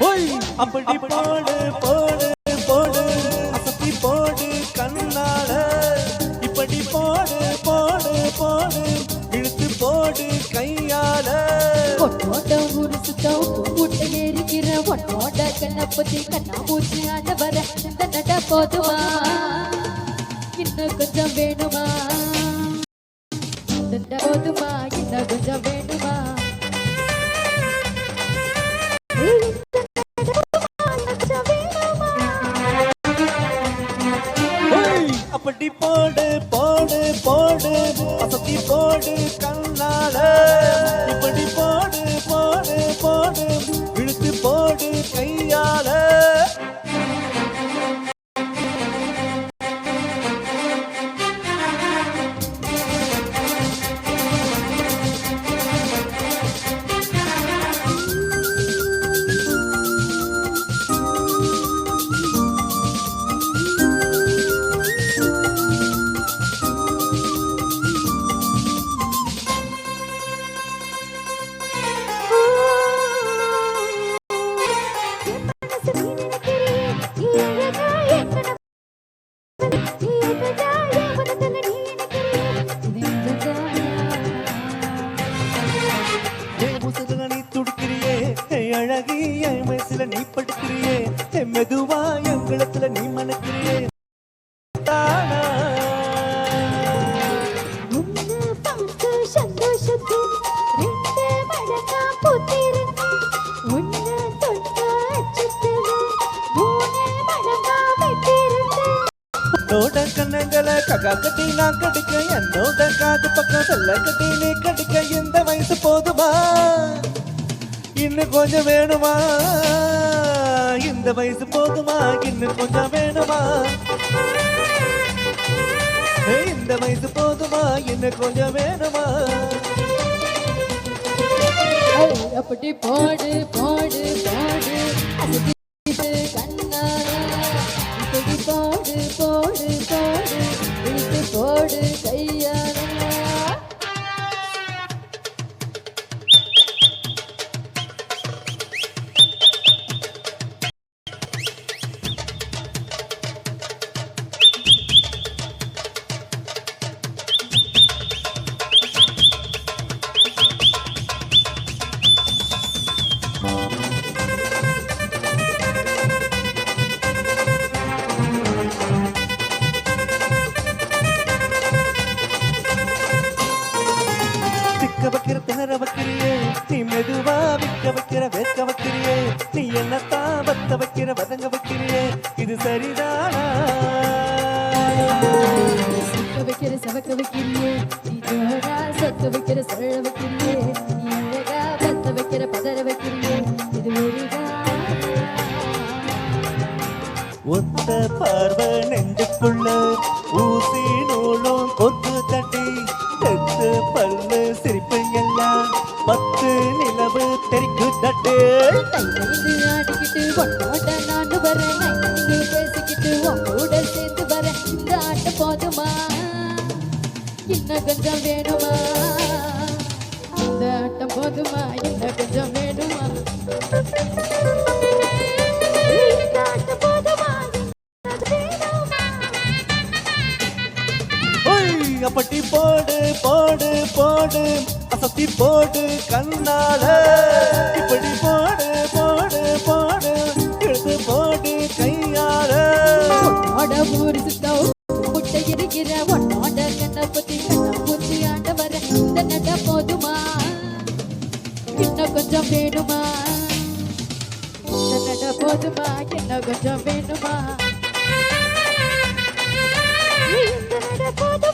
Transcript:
ஓய் அப்படி போடு போடு போடு ஒன்னோட கண்ணப்பத்தி கண்ணாமூச்சி ஆட வர இந்த நட போதுமா? இன்னும் கொஞ்சம் வேணுமா? நட போதுமா? இன்னும் கொஞ்சம் வேணுமா? அப்படி போடு போடு போடு அசத்தி போடு கண்ணால. இப்படி போடு அழகி என் வயசுல நீ படுக்கிறியே. என் மெதுவா என் கழுத்துல நீ மணக்கிறியே. என்னோட கண்ணங்களை ககா கட்டி நான் கடிக்க என்னோட காது பக்கம் செல்ல கட்டி நீ கடிக்க இந்த வயசு போதுமா? இன்னும் கொஞ்சம் வேணுமா? இந்த வயசு போதுமா? இன்னும் கொஞ்சம் வேணுமா? இந்த வயசு போதுமா? இன்னும் கொஞ்சம் வேணுமா? அப்படி போடு போடு திணற வைக்கிறியே நீ மெதுவா விக்க வைக்கிற வேக்க வைக்கிறியே நீ என்னத்தான் வத்த வைக்கிற வதங்க வைக்கிறியே இது சரிதானா? வைக்கிற சவக்க வைக்கிறியே நீ ஜோரா சொக்க வைக்கிற சழ வைக்கிறியே நீ அழகா பத்த வைக்கிற பதற வைக்கிறியே இது ஒத்த பார்வை நெஞ்சுக்குள்ள ஊசி நூலும் கொத்து தட்டி தெத்து பல்லு சிரிப்பு எல்லாம் பத்து நிலவு தெரிக்கு தட்டு கையிலிருந்து ஆடிக்கிட்டு ஒன்னோட நானு வரேன். நைட்டு பேசிக்கிட்டு உன் சேர்ந்து வரேன். இந்த ஆட்டம் போதுமா? இன்னும் கொஞ்சம் வேணுமா? இந்த ஆட்டம் போதுமா? இன்னும் கொஞ்சம் வேணுமா? போடு அசத்தி போடு கண்ணால. இப்படி போடு போடு போடு இழுத்து போடு கையால. உன்னோட ஊர் சுத்தம் முட்ட இருக்கிற உன்னோட கண்ணை பத்தி கண்ணம் பூச்சி ஆண்டவர இந்த நட போதுமா? இன்னும் கொஞ்சம் வேணுமா? இந்த நட போதுமா? இன்னும் கொஞ்சம் வேணுமா? இந்த நட போதுமா?